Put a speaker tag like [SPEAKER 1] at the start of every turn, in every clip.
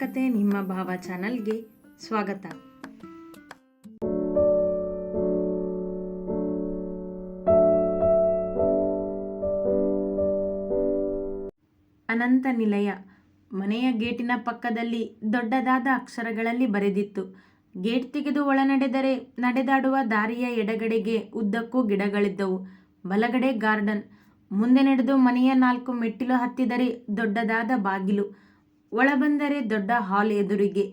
[SPEAKER 1] ಕತೆ ನಿಮ್ಮ ಭಾವ ಚಾನಲ್ಗೆ ಸ್ವಾಗತ. ಅನಂತ ನಿಲಯ ಮನೆಯ ಗೇಟಿನ ಪಕ್ಕದಲ್ಲಿ ದೊಡ್ಡದಾದ ಅಕ್ಷರಗಳಲ್ಲಿ ಬರೆದಿತ್ತು. ಗೇಟ್ ತೆಗೆದು ಒಳನಡೆದರೆ ನಡೆದಾಡುವ ದಾರಿಯ ಎಡಗಡೆಗೆ ಉದ್ದಕ್ಕೂ ಗಿಡಗಳಿದ್ದವು. ಬಲಗಡೆ ಗಾರ್ಡನ್. ಮುಂದೆ ನಡೆದು ಮನೆಯ ನಾಲ್ಕು ಮೆಟ್ಟಿಲು ಹತ್ತಿದರೆ ದೊಡ್ಡದಾದ ಬಾಗಿಲು. ಒಳ ಬಂದರೆ ದೊಡ್ಡ ಹಾಲ್ ಎದುರಿಗೆ,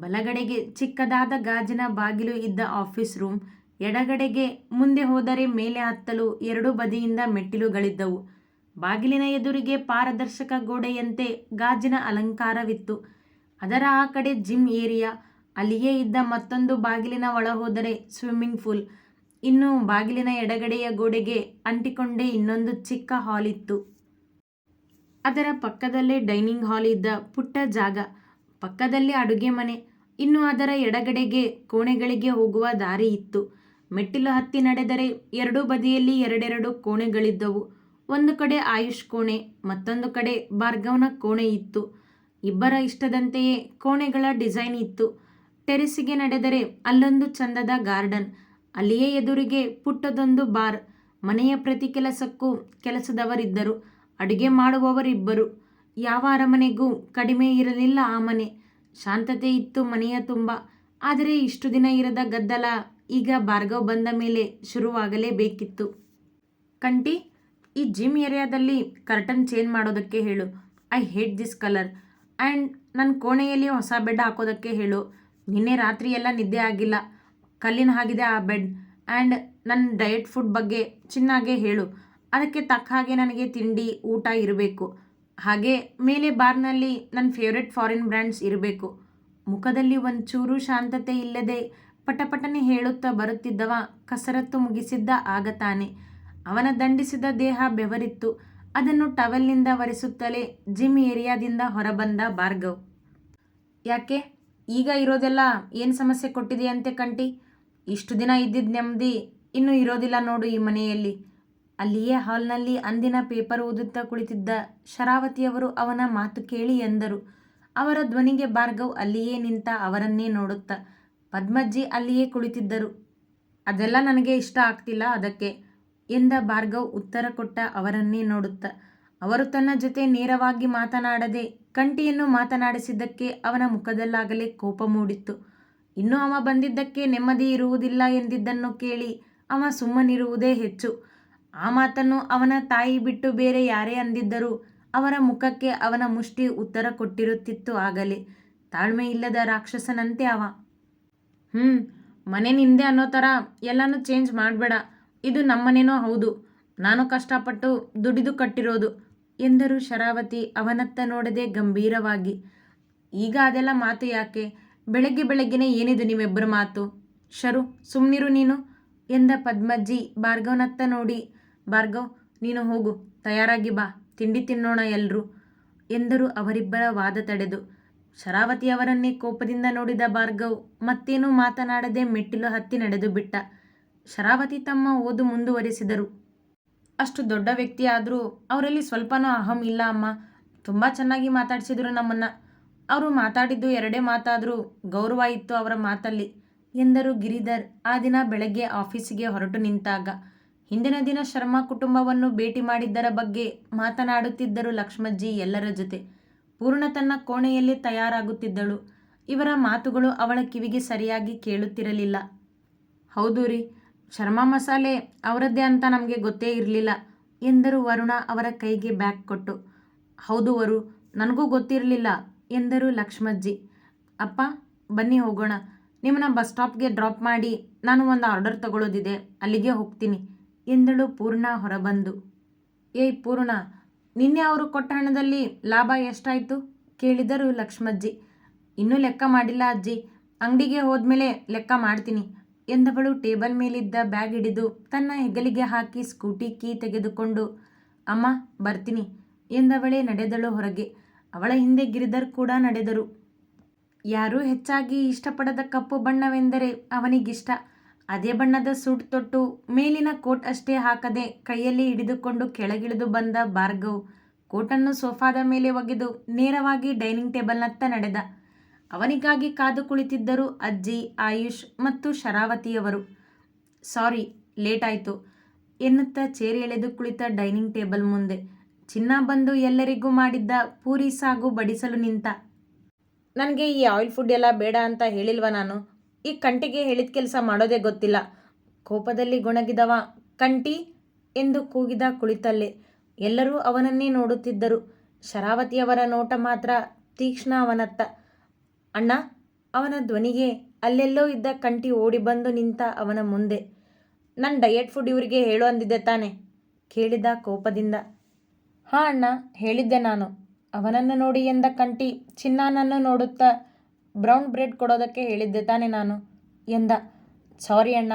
[SPEAKER 1] ಬಲಗಡೆಗೆ ಚಿಕ್ಕದಾದ ಗಾಜಿನ ಬಾಗಿಲು ಇದ್ದ ಆಫೀಸ್ ರೂಮ್, ಎಡಗಡೆಗೆ ಮುಂದೆ ಹೋದರೆ ಮೇಲೆ ಹತ್ತಲು ಎರಡೂ ಬದಿಯಿಂದ ಮೆಟ್ಟಿಲುಗಳಿದ್ದವು. ಬಾಗಿಲಿನ ಎದುರಿಗೆ ಪಾರದರ್ಶಕ ಗೋಡೆಯಂತೆ ಗಾಜಿನ ಅಲಂಕಾರವಿತ್ತು. ಅದರ ಆ ಕಡೆ ಜಿಮ್ ಏರಿಯಾ, ಅಲ್ಲಿಯೇ ಇದ್ದ ಮತ್ತೊಂದು ಬಾಗಿಲಿನ ಒಳ ಹೋದರೆ ಸ್ವಿಮ್ಮಿಂಗ್ ಪೂಲ್. ಇನ್ನು ಬಾಗಿಲಿನ ಎಡಗಡೆಯ ಗೋಡೆಗೆ ಅಂಟಿಕೊಂಡೇ ಇನ್ನೊಂದು ಚಿಕ್ಕ ಹಾಲ್ ಇತ್ತು. ಅದರ ಪಕ್ಕದಲ್ಲೇ ಡೈನಿಂಗ್ ಹಾಲ್ ಇದ್ದ ಪುಟ್ಟ ಜಾಗ, ಪಕ್ಕದಲ್ಲಿ ಅಡುಗೆ ಮನೆ, ಇನ್ನು ಅದರ ಎಡಗಡೆಗೆ ಕೋಣೆಗಳಿಗೆ ಹೋಗುವ ದಾರಿ ಇತ್ತು. ಮೆಟ್ಟಿಲು ಹತ್ತಿ ನಡೆದರೆ ಎರಡೂ ಬದಿಯಲ್ಲಿ ಎರಡೆರಡು ಕೋಣೆಗಳಿದ್ದವು. ಒಂದು ಕಡೆ ಆಯುಷ್ ಕೋಣೆ, ಮತ್ತೊಂದು ಕಡೆ ಭಾರ್ಗವನ ಕೋಣೆ ಇತ್ತು. ಇಬ್ಬರ ಇಷ್ಟದಂತೆಯೇ ಕೋಣೆಗಳ ಡಿಸೈನ್ ಇತ್ತು. ಟೆರೆಸಿಗೆ ನಡೆದರೆ ಅಲ್ಲೊಂದು ಚಂದದ ಗಾರ್ಡನ್, ಅಲ್ಲಿಯೇ ಎದುರಿಗೆ ಪುಟ್ಟದೊಂದು ಬಾರ್. ಮನೆಯ ಪ್ರತಿ ಕೆಲಸಕ್ಕೂ ಕೆಲಸದವರಿದ್ದರು. ಅಡುಗೆ ಮಾಡುವವರಿಬ್ಬರು. ಯಾವ ಅರಮನೆಗೂ ಕಡಿಮೆ ಇರಲಿಲ್ಲ ಆ ಮನೆ. ಶಾಂತತೆ ಇತ್ತು ಮನೆಯ ತುಂಬ. ಆದರೆ ಇಷ್ಟು ದಿನ ಇರದ ಗದ್ದಲ ಈಗ ಭಾರ್ಗವ್ ಬಂದ ಮೇಲೆ ಶುರುವಾಗಲೇಬೇಕಿತ್ತು. ಕಂಟಿ, ಈ ಜಿಮ್ ಏರಿಯಾದಲ್ಲಿ ಕರ್ಟನ್ ಚೇಂಜ್ ಮಾಡೋದಕ್ಕೆ ಹೇಳು. I hate this colour. And ನನ್ನ ಕೋಣೆಯಲ್ಲಿ ಹೊಸ ಬೆಡ್ ಹಾಕೋದಕ್ಕೆ ಹೇಳು. ನಿನ್ನೆ ರಾತ್ರಿ ಎಲ್ಲ ನಿದ್ದೆ ಆಗಿಲ್ಲ. ಕಲ್ಲಿನ ಹಾಗಿದೆ ಆ ಬೆಡ್. ಆ್ಯಂಡ್ ನನ್ನ ಡಯಟ್ ಫುಡ್ ಬಗ್ಗೆ ಚೆನ್ನಾಗೇ ಹೇಳು. ಅದಕ್ಕೆ ತಕ್ಕ ಹಾಗೆ ನನಗೆ ತಿಂಡಿ, ಊಟ ಇರಬೇಕು. ಹಾಗೆ ಮೇಲೆ ಬಾರ್ನಲ್ಲಿ ನನ್ನ ಫೇವ್ರೆಟ್ ಫಾರಿನ್ ಬ್ರ್ಯಾಂಡ್ಸ್ ಇರಬೇಕು. ಮುಖದಲ್ಲಿ ಒಂಚೂರು ಶಾಂತತೆ ಇಲ್ಲದೆ ಪಟಪಟನೆ ಹೇಳುತ್ತಾ ಬರುತ್ತಿದ್ದವ ಕಸರತ್ತು ಮುಗಿಸಿದ್ದ ಆಗತಾನೆ ಅವನ ದಂಡಿಸಿದ ದೇಹ ಬೆವರಿತ್ತು. ಅದನ್ನು ಟವೆಲ್ನಿಂದ ಒರೆಸುತ್ತಲೇ ಜಿಮ್ ಏರಿಯಾದಿಂದ ಹೊರಬಂದ ಭಾರ್ಗವ್. ಯಾಕೆ? ಈಗ ಇರೋದೆಲ್ಲ ಏನು ಸಮಸ್ಯೆ ಕೊಟ್ಟಿದೆಯಂತೆ ಕಂಟಿ? ಇಷ್ಟು ದಿನ ಇದ್ದಿದ್ದ ನೆಮ್ಮದಿ ಇನ್ನೂ ಇರೋದಿಲ್ಲ ನೋಡು ಈ ಮನೆಯಲ್ಲಿ. ಅಲ್ಲಿಯೇ ಹಾಲ್ನಲ್ಲಿ ಅಂದಿನ ಪೇಪರ್ ಓದುತ್ತಾ ಕುಳಿತಿದ್ದ ಶರಾವತಿಯವರು ಅವನ ಮಾತು ಕೇಳಿ ಎಂದರು. ಅವರ ಧ್ವನಿಗೆ ಭಾರ್ಗವ್ ಅಲ್ಲಿಯೇ ನಿಂತ ಅವರನ್ನೇ ನೋಡುತ್ತಾ ಪದ್ಮಜ್ಜಿ ಅಲ್ಲಿಯೇ ಕುಳಿತಿದ್ದರು. ಅದೆಲ್ಲ ನನಗೆ ಇಷ್ಟ ಆಗ್ತಿಲ್ಲ ಅದಕ್ಕೆ ಎಂದ ಭಾರ್ಗವ್ ಉತ್ತರ ಕೊಟ್ಟ ಅವರನ್ನೇ ನೋಡುತ್ತಾ ಅವರು ತನ್ನ ಜೊತೆ ನೇರವಾಗಿ ಮಾತನಾಡದೆ ಕಂಟಿಯನ್ನು ಮಾತನಾಡಿಸಿದ್ದಕ್ಕೆ ಅವನ ಮುಖದಲ್ಲಾಗಲೇ ಕೋಪ ಮೂಡಿತ್ತು. ಇನ್ನು ಅವ ಬಂದಿದ್ದಕ್ಕೆ ನೆಮ್ಮದಿ ಇರುವುದಿಲ್ಲ ಎಂದಿದ್ದನ್ನು ಕೇಳಿ ಅವ ಸುಮ್ಮನಿರುವುದೇ ಹೆಚ್ಚು. ಆ ಮಾತನ್ನು ಅವನ ತಾಯಿ ಬಿಟ್ಟು ಬೇರೆ ಯಾರೇ ಅಂದಿದ್ದರೂ ಅವರ ಮುಖಕ್ಕೆ ಅವನ ಮುಷ್ಟಿ ಉತ್ತರ ಕೊಟ್ಟಿರುತ್ತಿತ್ತು ಆಗಲೇ. ತಾಳ್ಮೆ ಇಲ್ಲದ ರಾಕ್ಷಸನಂತೆ ಅವ. ಹ್ಞೂ ಮನೆ ನಿಂದೆ ಅನ್ನೋ ಥರ ಎಲ್ಲನೂ ಚೇಂಜ್ ಮಾಡಬೇಡ. ಇದು ನಮ್ಮನೇನೋ ಹೌದು. ನಾನು ಕಷ್ಟಪಟ್ಟು ದುಡಿದು ಕಟ್ಟಿರೋದು ಎಂದರು ಶರಾವತಿ ಅವನತ್ತ ನೋಡದೆ ಗಂಭೀರವಾಗಿ. ಈಗ ಅದೆಲ್ಲ ಮಾತು ಯಾಕೆ? ಬೆಳಗ್ಗೆ ಬೆಳಗ್ಗೆನೇ ಏನಿದು ನಿಮ್ಮಿಬ್ಬರ ಮಾತು? ಶರು ಸುಮ್ಮನಿರು ನೀನು ಎಂದ ಪದ್ಮಜ್ಜಿ ಭಾರ್ಗವನತ್ತ ನೋಡಿ ಭಾರ್ಗವ್ ನೀನು ಹೋಗು, ತಯಾರಾಗಿ ಬಾ, ತಿಂಡಿ ತಿನ್ನೋಣ ಎಲ್ಲರೂ ಎಂದರು ಅವರಿಬ್ಬರ ವಾದ ತಡೆದು. ಶರಾವತಿಯವರನ್ನೇ ಕೋಪದಿಂದ ನೋಡಿದ ಭಾರ್ಗವ್ ಮತ್ತೇನೂ ಮಾತನಾಡದೆ ಮೆಟ್ಟಿಲು ಹತ್ತಿ ನಡೆದು ಬಿಟ್ಟ. ಶರಾವತಿ ತಮ್ಮ ಓದು ಮುಂದುವರಿಸಿದರು. ಅಷ್ಟು ದೊಡ್ಡ ವ್ಯಕ್ತಿ ಆದರೂ ಅವರಲ್ಲಿ ಸ್ವಲ್ಪನೂ ಅಹಂ ಇಲ್ಲ ಅಮ್ಮ. ತುಂಬ ಚೆನ್ನಾಗಿ ಮಾತಾಡಿಸಿದರು ನಮ್ಮನ್ನು. ಅವರು ಮಾತಾಡಿದ್ದು ಎರಡೇ ಮಾತಾದರೂ ಗೌರವ ಇತ್ತು ಅವರ ಮಾತಲ್ಲಿ ಎಂದರು ಗಿರಿಧರ್ ಆ ದಿನ ಬೆಳಗ್ಗೆ ಆಫೀಸಿಗೆ ಹೊರಟು ನಿಂತಾಗ. ಹಿಂದಿನ ದಿನ ಶರ್ಮಾ ಕುಟುಂಬವನ್ನು ಭೇಟಿ ಮಾಡಿದ್ದರ ಬಗ್ಗೆ ಮಾತನಾಡುತ್ತಿದ್ದರು ಲಕ್ಷ್ಮಜ್ಜಿ ಎಲ್ಲರ ಜೊತೆ. ಪೂರ್ಣ ತನ್ನ ಕೋಣೆಯಲ್ಲಿ ತಯಾರಾಗುತ್ತಿದ್ದಳು. ಇವರ ಮಾತುಗಳು ಅವಳ ಕಿವಿಗೆ ಸರಿಯಾಗಿ ಕೇಳುತ್ತಿರಲಿಲ್ಲ. ಹೌದು ರೀ, ಶರ್ಮಾ ಮಸಾಲೆ ಅವರದ್ದೇ ಅಂತ ನಮಗೆ ಗೊತ್ತೇ ಇರಲಿಲ್ಲ ಎಂದರು ವರುಣ ಅವರ ಕೈಗೆ ಬ್ಯಾಗ್ ಕೊಟ್ಟು. ಹೌದು ವರು, ನನಗೂ ಗೊತ್ತಿರಲಿಲ್ಲ ಎಂದರು ಲಕ್ಷ್ಮಜ್ಜಿ. ಅಪ್ಪ, ಬನ್ನಿ ಹೋಗೋಣ. ನಿಮ್ಮನ್ನ ಬಸ್ ಸ್ಟಾಪ್ಗೆ ಡ್ರಾಪ್ ಮಾಡಿ ನಾನು ಒಂದು ಆರ್ಡರ್ ತಗೊಳ್ಳೋದಿದೆ ಅಲ್ಲಿಗೆ ಹೋಗ್ತೀನಿ. ಎಂದಳು ಪೂರ್ಣ ಹೊರಬಂದು, ಏಯ್ ಪೂರ್ಣ, ನಿನ್ನೆ ಅವರು ಕೊಟ್ಟ ಹಣದಲ್ಲಿ ಲಾಭ ಎಷ್ಟಾಯಿತು? ಕೇಳಿದರು ಲಕ್ಷ್ಮಜ್ಜಿ. ಇನ್ನೂ ಲೆಕ್ಕ ಮಾಡಿಲ್ಲ ಅಜ್ಜಿ. ಅಂಗಡಿಗೆ ಹೋದ್ಮೇಲೆ ಲೆಕ್ಕ ಮಾಡ್ತೀನಿ, ಎಂದವಳು ಟೇಬಲ್ ಮೇಲಿದ್ದ ಬ್ಯಾಗ್ ಹಿಡಿದು ತನ್ನ ಹೆಗಲಿಗೆ ಹಾಕಿ ಸ್ಕೂಟಿ ಕೀ ತೆಗೆದುಕೊಂಡು, ಅಮ್ಮ, ಬರ್ತೀನಿ, ಎಂದವಳೇ ನಡೆದಳು ಹೊರಗೆ. ಅವಳ ಹಿಂದೆ ಗಿರಿಧರ್ ಕೂಡ ನಡೆದರು. ಯಾರೂ ಹೆಚ್ಚಾಗಿ ಇಷ್ಟಪಡದ ಕಪ್ಪು ಬಣ್ಣವೆಂದರೆ ಅವನಿಗಿಷ್ಟ. ಅದೇ ಬಣ್ಣದ ಸೂಟ್ ತೊಟ್ಟು ಮೇಲಿನ ಕೋಟ್ ಅಷ್ಟೇ ಹಾಕದೆ ಕೈಯಲ್ಲಿ ಹಿಡಿದುಕೊಂಡು ಕೆಳಗಿಳಿದು ಬಂದ ಭಾರ್ಗವ್ ಕೋಟನ್ನು ಸೋಫಾದ ಮೇಲೆ ಒಗೆದು ನೇರವಾಗಿ ಡೈನಿಂಗ್ ಟೇಬಲ್ನತ್ತ ನಡೆದ. ಅವನಿಗಾಗಿ ಕಾದು ಕುಳಿತಿದ್ದರು ಅಜ್ಜಿ, ಆಯುಷ್ ಮತ್ತು ಶರಾವತಿಯವರು. ಸಾರಿ ಲೇಟ್ ಆಯಿತು ಎನ್ನುತ್ತಾ ಚೇರ್ ಎಳೆದು ಕುಳಿತ ಡೈನಿಂಗ್ ಟೇಬಲ್ ಮುಂದೆ. ಚಿನ್ನ ಬಂದು ಎಲ್ಲರಿಗೂ ಮಾಡಿದ್ದ ಪೂರಿ ಸಾಗು ಬಡಿಸಲು ನಿಂತ. ನನಗೆ ಈ ಆಯಿಲ್ ಫುಡ್ ಎಲ್ಲ ಬೇಡ ಅಂತ ಹೇಳಿಲ್ವ ನಾನು. ಈ ಕಂಟಿಗೆ ಹೇಳಿದ ಕೆಲಸ ಮಾಡೋದೇ ಗೊತ್ತಿಲ್ಲ. ಕೋಪದಲ್ಲಿ ಗೊಣಗಿದವ ಕಂಟಿ ಎಂದು ಕೂಗಿದ ಕುಳಿತಲ್ಲೇ ಎಲ್ಲರೂ ಅವನನ್ನೇ ನೋಡುತ್ತಿದ್ದರು. ಶರಾವತಿಯವರ ನೋಟ ಮಾತ್ರ ತೀಕ್ಷ್ಣ ಅವನತ್ತ. ಅಣ್ಣ, ಅವನ ಧ್ವನಿಗೆ ಅಲ್ಲೆಲ್ಲೋ ಇದ್ದ ಕಂಟಿ ಓಡಿ ಬಂದು ನಿಂತ ಅವನ ಮುಂದೆ. ನನ್ನ ಡಯಟ್ ಫುಡ್ ಇವರಿಗೆ ಹೇಳು ಅಂದಿದ್ದೆ ತಾನೆ ಕೇಳಿದ ಕೋಪದಿಂದ. ಹಾಂ ಅಣ್ಣ, ಹೇಳಿದ್ದೆ ನಾನು. ಅವನನ್ನು ನೋಡಿ ಎಂದ ಕಂಟಿ ಚಿನ್ನಾನನ್ನು ನೋಡುತ್ತಾ ಬ್ರೌನ್ ಬ್ರೆಡ್ ಕೊಡೋದಕ್ಕೆ ಹೇಳಿದ್ದೆ ತಾನೇ ನಾನು. ಎಂದ, ಸಾರಿ ಅಣ್ಣ,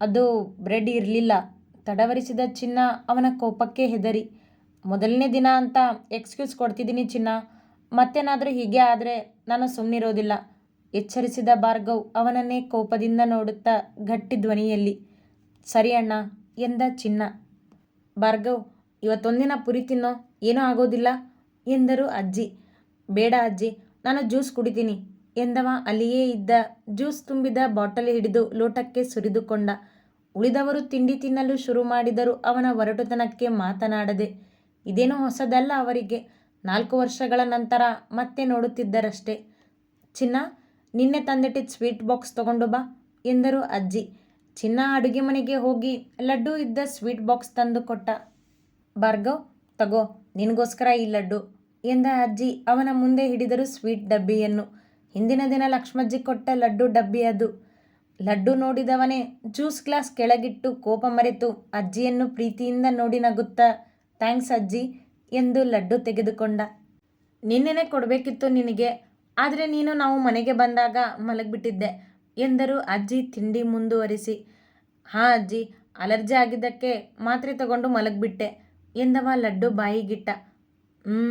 [SPEAKER 1] ಅದು ಬ್ರೆಡ್ ಇರಲಿಲ್ಲ. ತಡವರಿಸಿದ ಚಿನ್ನ ಅವನ ಕೋಪಕ್ಕೆ ಹೆದರಿ. ಮೊದಲನೇ ದಿನ ಅಂತ ಎಕ್ಸ್ಕ್ಯೂಸ್ ಕೊಡ್ತಿದ್ದೀನಿ ಚಿನ್ನ. ಮತ್ತೇನಾದರೂ ಹೀಗೆ ಆದರೆ ನಾನು ಸುಮ್ಮನಿರೋದಿಲ್ಲ ಎಚ್ಚರಿಸಿದ ಭಾರ್ಗವ್ ಅವನನ್ನೇ ಕೋಪದಿಂದ ನೋಡುತ್ತಾ ಗಟ್ಟಿ ಧ್ವನಿಯಲ್ಲಿ, ಸರಿ ಅಣ್ಣ, ಎಂದ ಚಿನ್ನ. ಭಾರ್ಗವ್, ಇವತ್ತೊಂದಿನ ಪುರಿ ತಿನ್ನೋ, ಏನೂ ಆಗೋದಿಲ್ಲ, ಎಂದರು ಅಜ್ಜಿ. ಬೇಡ ಅಜ್ಜಿ, ನಾನು ಜ್ಯೂಸ್ ಕುಡಿತೀನಿ. ಎಂದವ ಅಲ್ಲಿಯೇ ಇದ್ದ ಜ್ಯೂಸ್ ತುಂಬಿದ ಬಾಟಲ್ ಹಿಡಿದು ಲೋಟಕ್ಕೆ ಸುರಿದುಕೊಂಡ. ಉಳಿದವರು ತಿಂಡಿ ತಿನ್ನಲು ಶುರು ಮಾಡಿದರು ಅವನ ಒರಟುತನಕ್ಕೆ ಮಾತನಾಡದೆ, ಇದೇನು ಹೊಸದಲ್ಲ ಅವರಿಗೆ. ನಾಲ್ಕು ವರ್ಷಗಳ ನಂತರ ಮತ್ತೆ ನೋಡುತ್ತಿದ್ದರಷ್ಟೇ. ಚಿನ್ನ, ನಿನ್ನೆ ತಂದಿಟ್ಟಿದ್ದ ಸ್ವೀಟ್ ಬಾಕ್ಸ್ ತಗೊಂಡು ಬಾ ಎಂದರು ಅಜ್ಜಿ. ಚಿನ್ನ ಅಡುಗೆ ಮನೆಗೆ ಹೋಗಿ ಲಡ್ಡು ಇದ್ದ ಸ್ವೀಟ್ ಬಾಕ್ಸ್ ತಂದು ಕೊಟ್ಟ. ಭಾರ್ಗವ್, ತಗೋ, ನಿನಗೋಸ್ಕರ ಈ ಲಡ್ಡು ಎಂದ ಅಜ್ಜಿ ಅವನ ಮುಂದೆ ಹಿಡಿದರು ಸ್ವೀಟ್ ಡಬ್ಬಿಯನ್ನು. ಹಿಂದಿನ ದಿನ ಲಕ್ಷ್ಮಜ್ಜಿ ಕೊಟ್ಟ ಲಡ್ಡು ಡಬ್ಬಿ ಅದು. ಲಡ್ಡು ನೋಡಿದವನೇ ಜ್ಯೂಸ್ ಗ್ಲಾಸ್ ಕೆಳಗಿಟ್ಟು ಕೋಪ ಮರೆತು ಅಜ್ಜಿಯನ್ನು ಪ್ರೀತಿಯಿಂದ ನೋಡಿ ನಗುತ್ತಾ, ಥ್ಯಾಂಕ್ಸ್ ಅಜ್ಜಿ ಎಂದು ಲಡ್ಡು ತೆಗೆದುಕೊಂಡ. ನಿನ್ನೆನೆ ಕೊಡಬೇಕಿತ್ತು ನಿನಗೆ, ಆದರೆ ನೀನು ನಾವು ಮನೆಗೆ ಬಂದಾಗ ಮಲಗಿಬಿಟ್ಟಿದ್ದೆ ಎಂದರು ಅಜ್ಜಿ ತಿಂಡಿ ಮುಂದುವರಿಸಿ. ಹಾಂ ಅಜ್ಜಿ, ಅಲರ್ಜಿ ಆಗಿದ್ದಕ್ಕೆ ಮಾತ್ರೆ ತಗೊಂಡು ಮಲಗಿಬಿಟ್ಟೆ ಎಂದವ ಲಡ್ಡು ಬಾಯಿಗಿಟ್ಟ. ಹ್ಞೂ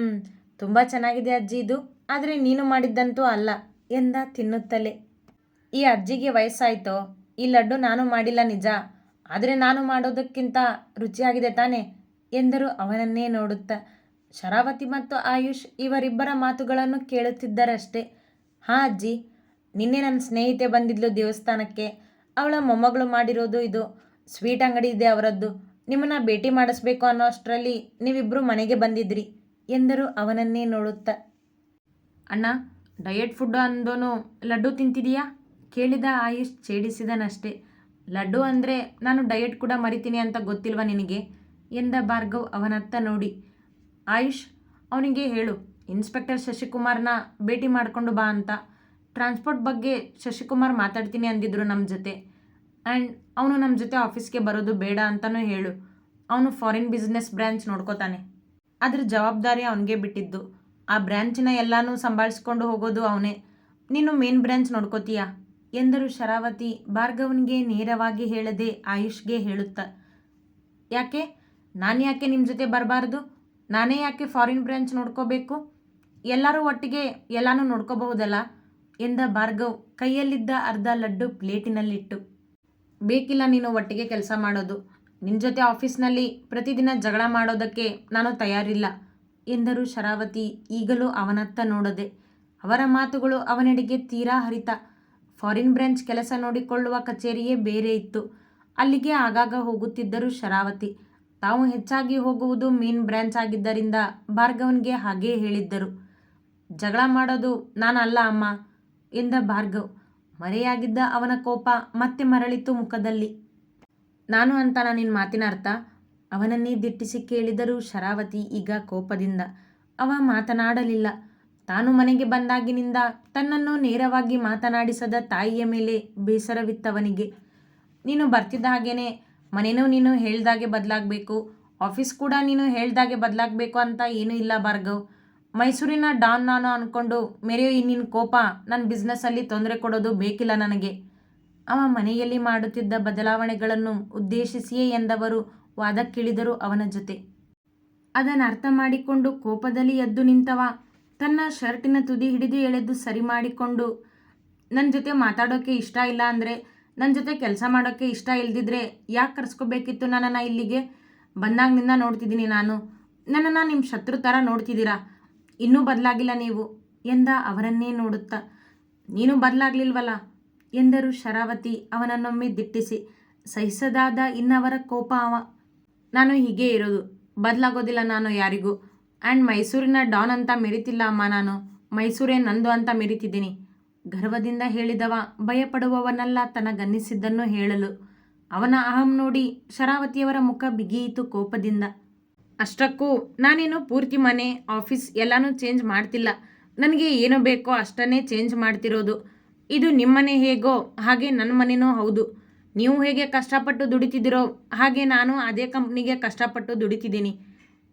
[SPEAKER 1] ತುಂಬ ಚೆನ್ನಾಗಿದೆ ಅಜ್ಜಿ ಇದು, ಆದರೆ ನೀನು ಮಾಡಿದ್ದಂತೂ ಅಲ್ಲ. ಎಂದ ತಿನ್ನುತ್ತಲೇ. ಈ ಅಜ್ಜಿಗೆ ವಯಸ್ಸಾಯ್ತೋ? ಈ ಲಡ್ಡು ನಾನು ಮಾಡಿಲ್ಲ ನಿಜ. ಆದರೆ ನಾನು ಮಾಡೋದಕ್ಕಿಂತ ರುಚಿಯಾಗಿದೆ ತಾನೆ? ಎಂದರು ಅವನನ್ನೇ ನೋಡುತ್ತಾ. ಶರಾವತಿ ಮತ್ತು ಆಯುಷ್ ಇವರಿಬ್ಬರ ಮಾತುಗಳನ್ನು ಕೇಳುತ್ತಿದ್ದರಷ್ಟೇ. ಹಾಂ ಅಜ್ಜಿ, ನಿನ್ನೆ ನನ್ನ ಸ್ನೇಹಿತೆ ಬಂದಿದ್ಲು ದೇವಸ್ಥಾನಕ್ಕೆ. ಅವಳ ಮೊಮ್ಮಗಳು ಮಾಡಿರೋದು ಇದು. ಸ್ವೀಟ್ ಅಂಗಡಿ ಇದೆ ಅವರದ್ದು. ನಿಮ್ಮನ್ನ ಭೇಟಿ ಮಾಡಿಸ್ಬೇಕು ಅನ್ನೋ ಅಷ್ಟರಲ್ಲಿ ನೀವಿಬ್ಬರು ಮನೆಗೆ ಬಂದಿದ್ರಿ. ಎಂದರು ಅವನನ್ನೇ ನೋಡುತ್ತಾ. ಅಣ್ಣ ಡಯಟ್ ಫುಡ್ ಅಂದೋನು ಲಡ್ಡು ತಿಂತಿದೀಯಾ? ಕೇಳಿದ ಆಯುಷ್ ಛೇಡಿಸಿದನಷ್ಟೇ. ಲಡ್ಡು ಅಂದರೆ ನಾನು ಡಯಟ್ ಕೂಡ ಮರಿತೀನಿ ಅಂತ ಗೊತ್ತಿಲ್ವಾ ನಿನಗೆ? ಎಂದ ಭಾರ್ಗವ್ ಅವನತ್ತ ನೋಡಿ. ಆಯುಷ್, ಅವನಿಗೆ ಹೇಳು, ಇನ್ಸ್ಪೆಕ್ಟರ್ ಶಶಿಕುಮಾರ್ನ ಭೇಟಿ ಮಾಡಿಕೊಂಡು ಬಾ ಅಂತ. ಟ್ರಾನ್ಸ್ಪೋರ್ಟ್ ಬಗ್ಗೆ ಶಶಿಕುಮಾರ್ ಮಾತಾಡ್ತೀನಿ ಅಂದಿದ್ರು ನಮ್ಮ ಜೊತೆ. ಆ್ಯಂಡ್ ಅವನು ನಮ್ಮ ಜೊತೆ ಆಫೀಸ್ಗೆ ಬರೋದು ಬೇಡ ಅಂತಲೂ ಹೇಳು. ಅವನು ಫಾರಿನ್ ಬಿಸ್ನೆಸ್ ಬ್ರ್ಯಾಂಚ್ ನೋಡ್ಕೋತಾನೆ. ಅದ್ರ ಜವಾಬ್ದಾರಿ ಅವನಿಗೆ ಬಿಟ್ಟಿದ್ದು. ಆ ಬ್ರ್ಯಾಂಚಿನ ಎಲ್ಲನೂ ಸಂಭಾಳಿಸ್ಕೊಂಡು ಹೋಗೋದು ಅವನೇ. ನೀನು ಮೇನ್ ಬ್ರ್ಯಾಂಚ್ ನೋಡ್ಕೋತೀಯಾ? ಎಂದರು ಶರಾವತಿ ಭಾರ್ಗವನಿಗೆ ನೇರವಾಗಿ ಹೇಳದೆ ಆಯುಷ್ಗೆ ಹೇಳುತ್ತ. ಯಾಕೆ? ನಾನು ಯಾಕೆ ನಿಮ್ಮ ಜೊತೆ ಬರಬಾರ್ದು? ನಾನೇ ಯಾಕೆ ಫಾರಿನ್ ಬ್ರ್ಯಾಂಚ್ ನೋಡ್ಕೋಬೇಕು? ಎಲ್ಲರೂ ಒಟ್ಟಿಗೆ ಎಲ್ಲನೂ ನೋಡ್ಕೋಬಹುದಲ್ಲ? ಎಂದ ಭಾರ್ಗವ್ ಕೈಯಲ್ಲಿದ್ದ ಅರ್ಧ ಲಡ್ಡು ಪ್ಲೇಟಿನಲ್ಲಿಟ್ಟು. ಬೇಕಿಲ್ಲ ನೀನು ಒಟ್ಟಿಗೆ ಕೆಲಸ ಮಾಡೋದು. ನಿನ್ನ ಜೊತೆ ಆಫೀಸ್ನಲ್ಲಿ ಪ್ರತಿದಿನ ಜಗಳ ಮಾಡೋದಕ್ಕೆ ನಾನು ತಯಾರಿಲ್ಲ. ಎಂದರು ಶರಾವತಿ, ಈಗಲೂ ಅವನತ್ತ ನೋಡದೆ. ಅವರ ಮಾತುಗಳು ಅವನೆಡೆಗೆ ತೀರಾ ಹರಿತ. ಫಾರಿನ್ ಬ್ರಾಂಚ್ ಕೆಲಸ ನೋಡಿಕೊಳ್ಳುವ ಕಚೇರಿಯೇ ಬೇರೆ ಇತ್ತು. ಅಲ್ಲಿಗೆ ಆಗಾಗ ಹೋಗುತ್ತಿದ್ದರು ಶರಾವತಿ. ತಾವು ಹೆಚ್ಚಾಗಿ ಹೋಗುವುದು ಮೇನ್ ಬ್ರಾಂಚ್ ಆಗಿದ್ದರಿಂದ ಭಾರ್ಗವನ್ಗೆ ಹಾಗೇ ಹೇಳಿದ್ದರು. ಜಗಳ ಮಾಡೋದು ನಾನಲ್ಲ ಅಮ್ಮ, ಎಂದ ಭಾರ್ಗವ್. ಮರೆಯಾಗಿದ್ದ ಅವನ ಕೋಪ ಮತ್ತೆ ಮರಳಿತು ಮುಖದಲ್ಲಿ. ನಾನು ಅಂತಾನ ನಿನ್ನ ಮಾತಿನ ಅರ್ಥ? ಅವನನ್ನೇ ದಿಟ್ಟಿಸಿ ಕೇಳಿದರು ಶರಾವತಿ ಈಗ ಕೋಪದಿಂದ, ಅವ ಮಾತನಾಡಲಿಲ್ಲ. ತಾನು ಮನೆಗೆ ಬಂದಾಗಿನಿಂದ ತನ್ನನ್ನು ನೇರವಾಗಿ ಮಾತನಾಡಿಸದ ತಾಯಿಯ ಮೇಲೆ ಬೇಸರವಿತ್ತವನಿಗೆ. ನೀನು ಬರ್ತಿದ್ದ ಹಾಗೇನೆ, ಮನೇನೂ ನೀನು ಹೇಳ್ದಾಗೆ ಬದಲಾಗಬೇಕು. ಆಫೀಸ್ ಕೂಡ ನೀನು ಹೇಳ್ದಾಗೆ ಬದಲಾಗಬೇಕು ಅಂತ ಏನೂ ಇಲ್ಲ ಭಾರ್ಗವ್. ಮೈಸೂರಿನ ಡಾನ್ ನಾನು ಅಂದ್ಕೊಂಡು ಮೆರೆಯೋ ನಿನ್ನ ಕೋಪ ನನ್ನ ಬಿಸ್ನೆಸ್ಸಲ್ಲಿ ತೊಂದರೆ ಕೊಡೋದು ಬೇಕಿಲ್ಲ ನನಗೆ. ಅವ ಮನೆಯಲ್ಲಿ ಮಾಡುತ್ತಿದ್ದ ಬದಲಾವಣೆಗಳನ್ನು ಉದ್ದೇಶಿಸಿಯೇ ಎಂದವರು ವಾದಕ್ಕಿಳಿದರು ಅವನ ಜೊತೆ. ಅದನ್ನು ಅರ್ಥ ಮಾಡಿಕೊಂಡು ಕೋಪದಲ್ಲಿ ಎದ್ದು ನಿಂತವ. ತನ್ನ ಶರ್ಟಿನ ತುದಿ ಹಿಡಿದು ಎಳೆದು ಸರಿ ಮಾಡಿಕೊಂಡು ನನ್ನ ಜೊತೆ ಮಾತಾಡೋಕ್ಕೆ ಇಷ್ಟ ಇಲ್ಲ ಅಂದರೆ ನನ್ನ ಜೊತೆ ಕೆಲಸ ಮಾಡೋಕ್ಕೆ ಇಷ್ಟ ಇಲ್ದಿದ್ರೆ ಯಾಕೆ ಕರ್ಸ್ಕೋಬೇಕಿತ್ತು ನನ್ನನ್ನು ಇಲ್ಲಿಗೆ? ಬಂದಾಗಿನಿಂದ ನೋಡ್ತಿದ್ದೀನಿ ನಾನು. ನನ್ನನ್ನು ನಿಮ್ಮ ಶತ್ರು ಥರ ನೋಡ್ತಿದ್ದೀರಾ? ಇನ್ನೂ ಬದಲಾಗಿಲ್ಲ ನೀವು, ಎಂದ ಅವರನ್ನೇ ನೋಡುತ್ತಾ. ನೀನು ಬದಲಾಗ್ಲಿಲ್ವಲ್ಲ, ಎಂದರು ಶರಾವತಿ ಅವನನ್ನೊಮ್ಮೆ ದಿಟ್ಟಿಸಿ. ಸಹಿಸದಾದ ಇನ್ನವರ ಕೋಪ ಅವ. ನಾನು ಹೀಗೆ ಇರೋದು. ಬದಲಾಗೋದಿಲ್ಲ ನಾನು ಯಾರಿಗೂ. ಆ್ಯಂಡ್ ಮೈಸೂರಿನ ಡಾನ್ ಅಂತ ಮೆರಿತಿಲ್ಲ ಅಮ್ಮ ನಾನು. ಮೈಸೂರೇ ನಂದು ಅಂತ ಮೆರಿತಿದ್ದೀನಿ. ಗರ್ವದಿಂದ ಹೇಳಿದವ, ಭಯಪಡುವವನಲ್ಲ ತನಗನ್ನಿಸಿದ್ದನ್ನು ಹೇಳಲು. ಅವನ ಅಹಂ ನೋಡಿ ಶರಾವತಿಯವರ ಮುಖ ಬಿಗಿಯಿತು ಕೋಪದಿಂದ. ಅಷ್ಟಕ್ಕೂ ನಾನೇನು ಪೂರ್ತಿ ಮನೆ, ಆಫೀಸ್ ಎಲ್ಲನೂ ಚೇಂಜ್ ಮಾಡ್ತಿಲ್ಲ. ನನಗೆ ಏನು ಬೇಕೋ ಅಷ್ಟನ್ನೇ ಚೇಂಜ್ ಮಾಡ್ತಿರೋದು. ಇದು ನಿಮ್ಮನೆ ಹೇಗೋ ಹಾಗೆ ನನ್ನ ಮನೆಯೂ ಹೌದು. ನೀವು ಹೇಗೆ ಕಷ್ಟಪಟ್ಟು ದುಡಿತಿದ್ದೀರೋ ಹಾಗೆ ನಾನು ಅದೇ ಕಂಪ್ನಿಗೆ ಕಷ್ಟಪಟ್ಟು ದುಡಿತಿದ್ದೀನಿ.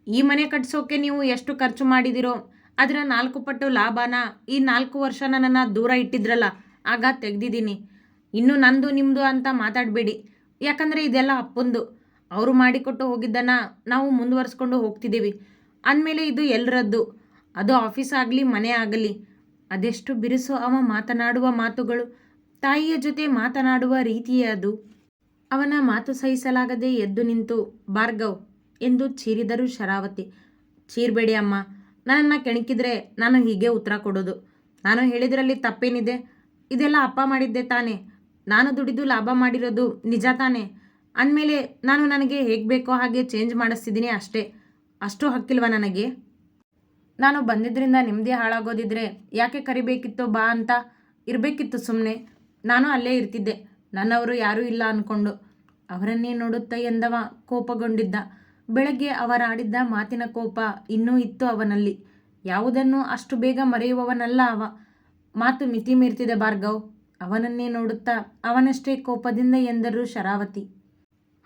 [SPEAKER 1] ಈ ಮನೆ ಕಟ್ಸೋಕ್ಕೆ ನೀವು ಎಷ್ಟು ಖರ್ಚು ಮಾಡಿದಿರೋ ಅದರ ನಾಲ್ಕು ಪಟ್ಟು ಲಾಭನ ಈ ನಾಲ್ಕು ವರ್ಷ ನನ್ನನ್ನು ದೂರ ಇಟ್ಟಿದ್ರಲ್ಲ, ಆಗ ತೆಗ್ದಿದ್ದೀನಿ. ಇನ್ನು ನಂದು ನಿಮ್ಮದು ಅಂತ ಮಾತಾಡಬೇಡಿ. ಯಾಕಂದರೆ ಇದೆಲ್ಲ ಅಪ್ಪಂದು. ಅವರು ಮಾಡಿಕೊಟ್ಟು ಹೋಗಿದ್ದನ್ನು ನಾವು ಮುಂದುವರಿಸ್ಕೊಂಡು ಹೋಗ್ತಿದ್ದೀವಿ. ಅಂದಮೇಲೆ ಇದು ಎಲ್ಲರದ್ದು ಅದು ಆಫೀಸ್ ಆಗಲಿ, ಮನೆ ಆಗಲಿ. ಅದೆಷ್ಟು ಬಿರುಸು ಅವ ಮಾತನಾಡುವ ಮಾತುಗಳು. ತಾಯಿಯ ಜೊತೆ ಮಾತನಾಡುವ ರೀತಿಯೇ ಅದು. ಅವನ ಮಾತು ಸಹಿಸಲಾಗದೆ ಎದ್ದು ನಿಂತು, ಭಾರ್ಗವ್, ಎಂದು ಚೀರಿದರು ಶರಾವತಿ. ಚೀರ್ಬೇಡಿ ಅಮ್ಮ, ನನ್ನನ್ನು ಕೆಣಕಿದ್ರೆ ನಾನು ಹೀಗೆ ಉತ್ತರ ಕೊಡೋದು. ನಾನು ಹೇಳಿದ್ರಲ್ಲಿ ತಪ್ಪೇನಿದೆ. ಇದೆಲ್ಲ ಅಪ್ಪ ಮಾಡಿದ್ದೆ ತಾನೆ. ನಾನು ದುಡಿದು ಲಾಭ ಮಾಡಿರೋದು ನಿಜ ತಾನೆ. ಅಂದಮೇಲೆ ನಾನು ನನಗೆ ಹೇಗೆ ಬೇಕೋ ಹಾಗೆ ಚೇಂಜ್ ಮಾಡಿಸ್ತಿದ್ದೀನಿ ಅಷ್ಟೇ. ಅಷ್ಟು ಹಕ್ಕಿಲ್ವ ನನಗೆ? ನಾನು ಬಂದಿದ್ದರಿಂದ ನೆಮ್ಮದಿ ಹಾಳಾಗೋದಿದ್ರೆ ಯಾಕೆ ಕರಿಬೇಕಿತ್ತು ಬಾ ಅಂತ. ಇರಬೇಕಿತ್ತು ಸುಮ್ಮನೆ ನಾನು ಅಲ್ಲೇ ಇರ್ತಿದ್ದೆ. ನನ್ನವರು ಯಾರೂ ಇಲ್ಲ ಅಂದ್ಕೊಂಡು ಅವರನ್ನೇ ನೋಡುತ್ತಾ ಎಂದವ ಕೋಪಗೊಂಡಿದ್ದ. ಬೆಳಗ್ಗೆ ಅವರಾಡಿದ್ದ ಮಾತಿನ ಕೋಪ ಇನ್ನೂ ಇತ್ತು ಅವನಲ್ಲಿ. ಯಾವುದನ್ನು ಅಷ್ಟು ಬೇಗ ಮರೆಯುವವನಲ್ಲ ಅವ. ಮಾತು ಮಿತಿ ಮೀರ್ತಿದೆ ಭಾರ್ಗವ್. ಅವನನ್ನೇ ನೋಡುತ್ತಾ ಅವನಷ್ಟೇ ಕೋಪದಿಂದ ಎಂದರು ಶರಾವತಿ.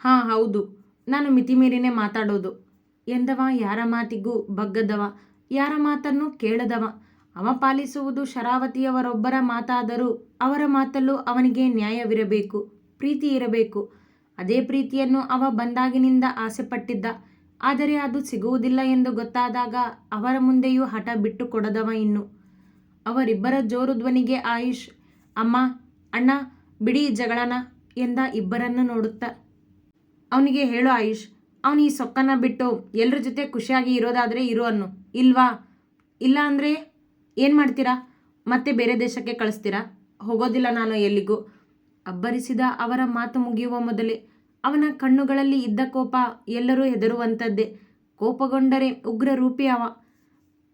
[SPEAKER 1] ಹಾಂ, ಹೌದು. ನಾನು ಮಿತಿಮೀರಿನೇ ಮಾತಾಡೋದು. ಎಂದವ ಯಾರ ಮಾತಿಗೂ ಬಗ್ಗದವ. ಯಾರ ಮಾತನ್ನು ಕೇಳದವ. ಅವ ಪಾಲಿಸುವುದು ಶರಾವತಿಯವರೊಬ್ಬರ ಮಾತಾದರೂ ಅವರ ಮಾತಲ್ಲೂ ಅವನಿಗೆ ನ್ಯಾಯವಿರಬೇಕು, ಪ್ರೀತಿ ಇರಬೇಕು. ಅದೇ ಪ್ರೀತಿಯನ್ನು ಅವ ಬಂದಾಗಿನಿಂದ ಆಸೆಪಟ್ಟಿದ್ದ. ಆದರೆ ಅದು ಸಿಗುವುದಿಲ್ಲ ಎಂದು ಗೊತ್ತಾದಾಗ ಅವರ ಮುಂದೆಯೂ ಹಠ ಬಿಟ್ಟು ಕೊಡದವ ಇನ್ನು. ಅವರಿಬ್ಬರ ಜೋರು ಧ್ವನಿಗೆ ಆಯುಷ್, ಅಮ್ಮ, ಅಣ್ಣ, ಬಿಡಿ ಜಗಳನ ಎಂದ ಇಬ್ಬರನ್ನು ನೋಡುತ್ತ. ಅವನಿಗೆ ಹೇಳು ಆಯುಷ್, ಅವನು ಈ ಸೊಕ್ಕನ್ನ ಬಿಟ್ಟು ಎಲ್ಲರ ಜೊತೆ ಖುಷಿಯಾಗಿ ಇರೋದಾದರೆ ಇರು ಅನ್ನು. ಇಲ್ವಾ? ಇಲ್ಲ ಅಂದರೆ ಏನು ಮಾಡ್ತೀರಾ? ಮತ್ತೆ ಬೇರೆ ದೇಶಕ್ಕೆ ಕಳಿಸ್ತೀರಾ? ಹೋಗೋದಿಲ್ಲ ನಾನು ಎಲ್ಲಿಗೂ. ಅಬ್ಬರಿಸಿದ ಅವರ ಮಾತು ಮುಗಿಯುವ ಮೊದಲೇ ಅವನ ಕಣ್ಣುಗಳಲ್ಲಿ ಇದ್ದ ಕೋಪ ಎಲ್ಲರೂ ಹೆದರುವಂಥದ್ದೇ ಕೋಪಗೊಂಡರೆ ಉಗ್ರ ರೂಪಿ ಅವ.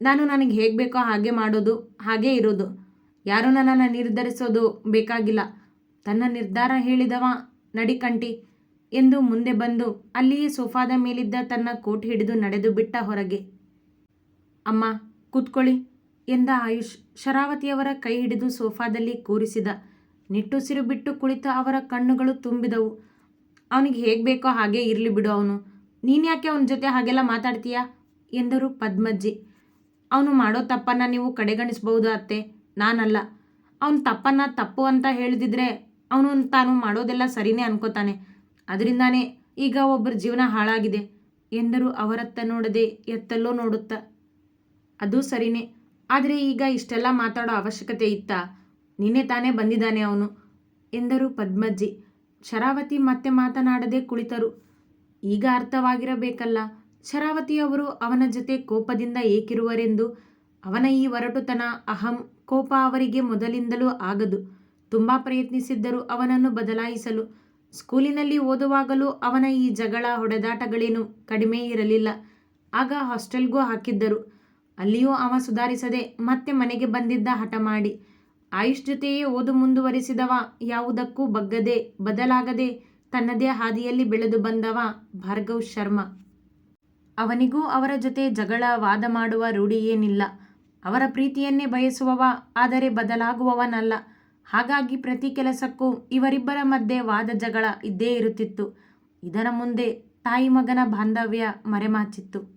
[SPEAKER 1] ನಾನು ನನಗೆ ಹೇಗೆ ಬೇಕೋ ಹಾಗೆ ಮಾಡೋದು, ಹಾಗೇ ಇರೋದು. ಯಾರೂ ನನ್ನನ್ನು ನಿರ್ಧರಿಸೋದು ಬೇಕಾಗಿಲ್ಲ. ತನ್ನ ನಿರ್ಧಾರ ಹೇಳಿದವ ನಡಿಕಂಟಿ ಎಂದು ಮುಂದೆ ಬಂದು ಅಲ್ಲಿಯೇ ಸೋಫಾದ ಮೇಲಿದ್ದ ತನ್ನ ಕೋಟ್ ಹಿಡಿದು ನಡೆದು ಬಿಟ್ಟ ಹೊರಗೆ. ಅಮ್ಮ, ಕೂತ್ಕೊಳ್ಳಿ. ಎಂದ ಆಯುಷ್ ಶರಾವತಿಯವರ ಕೈ ಹಿಡಿದು ಸೋಫಾದಲ್ಲಿ ಕೂರಿಸಿದ. ನಿಟ್ಟುಸಿರು ಬಿಟ್ಟು ಕುಳಿತ ಅವರ ಕಣ್ಣುಗಳು ತುಂಬಿದವು. ಅವನಿಗೆ ಹೇಗೆ ಬೇಕೋ ಹಾಗೆ ಇರಲಿ ಬಿಡು ಅವನು. ನೀನು ಯಾಕೆ ಅವನ ಜೊತೆ ಹಾಗೆಲ್ಲ ಮಾತಾಡ್ತೀಯಾ? ಎಂದರು ಪದ್ಮಜ್ಜಿ. ಅವನು ಮಾಡೋ ತಪ್ಪನ್ನು ನೀವು ಕಡೆಗಣಿಸಬಹುದು ಅತ್ತೆ. ನಾನಲ್ಲ. ಅವನು ತಪ್ಪನ್ನು ತಪ್ಪು ಅಂತ ಹೇಳಿದಿದ್ರೆ ಅವನು ತಾನು ಮಾಡೋದೆಲ್ಲ ಸರಿನೇ ಅನ್ಕೋತಾನೆ. ಅದರಿಂದಾನೇ ಈಗ ಒಬ್ಬರ ಜೀವನ ಹಾಳಾಗಿದೆ ಎಂದರು ಅವರತ್ತ ನೋಡದೆ ಎತ್ತಲ್ಲೋ ನೋಡುತ್ತ. ಅದು ಸರಿನೇ. ಆದರೆ ಈಗ ಇಷ್ಟೆಲ್ಲ ಮಾತಾಡೋ ಅವಶ್ಯಕತೆ ಇತ್ತಾ? ನಿನ್ನೆ ತಾನೇ ಬಂದಿದ್ದಾನೆ ಅವನು, ಎಂದರು ಪದ್ಮಜ್ಜಿ. ಶರಾವತಿ ಮತ್ತೆ ಮಾತನಾಡದೆ ಕುಳಿತರು. ಈಗ ಅರ್ಥವಾಗಿರಬೇಕಲ್ಲ ಶರಾವತಿಯವರು ಅವನ ಜೊತೆ ಕೋಪದಿಂದ ಏಕಿರುವರೆಂದು. ಅವನ ಈ ಒರಟುತನ, ಅಹಂ, ಕೋಪ ಅವರಿಗೆ ಮೊದಲಿಂದಲೂ ಆಗದು. ತುಂಬ ಪ್ರಯತ್ನಿಸಿದ್ದರು ಅವನನ್ನು ಬದಲಾಯಿಸಲು. ಸ್ಕೂಲಿನಲ್ಲಿ ಓದುವಾಗಲೂ ಅವನ ಈ ಜಗಳ ಹೊಡೆದಾಟಗಳೇನು ಕಡಿಮೆ ಇರಲಿಲ್ಲ. ಆಗ ಹಾಸ್ಟೆಲ್ಗೂ ಹಾಕಿದ್ದರು. ಅಲ್ಲಿಯೂ ಅವ ಸುಧಾರಿಸದೆ ಮತ್ತೆ ಮನೆಗೆ ಬಂದಿದ್ದ ಹಠ ಮಾಡಿ. ಆಯುಷ್ ಜೊತೆಯೇ ಓದು ಮುಂದುವರಿಸಿದವ, ಯಾವುದಕ್ಕೂ ಬಗ್ಗದೆ, ಬದಲಾಗದೆ ತನ್ನದೇ ಹಾದಿಯಲ್ಲಿ ಬೆಳೆದು ಬಂದವ ಭಾರ್ಗವ್ ಶರ್ಮಾ. ಅವನಿಗೂ ಅವರ ಜೊತೆ ಜಗಳ, ವಾದ ಮಾಡುವ ರೂಢಿಯೇನಿಲ್ಲ ಅವರ ಪ್ರೀತಿಯನ್ನೇ ಬಯಸುವವ, ಆದರೆ ಬದಲಾಗುವವನಲ್ಲ. ಹಾಗಾಗಿ ಪ್ರತಿ ಕೆಲಸಕ್ಕೂ ಇವರಿಬ್ಬರ ಮಧ್ಯೆ ವಾದ ಜಗಳ ಇದ್ದೇ ಇರುತ್ತಿತ್ತು. ಇದರ ಮುಂದೆ ತಾಯಿ ಮಗನ ಬಾಂಧವ್ಯ ಮರೆಮಾಚಿತ್ತು.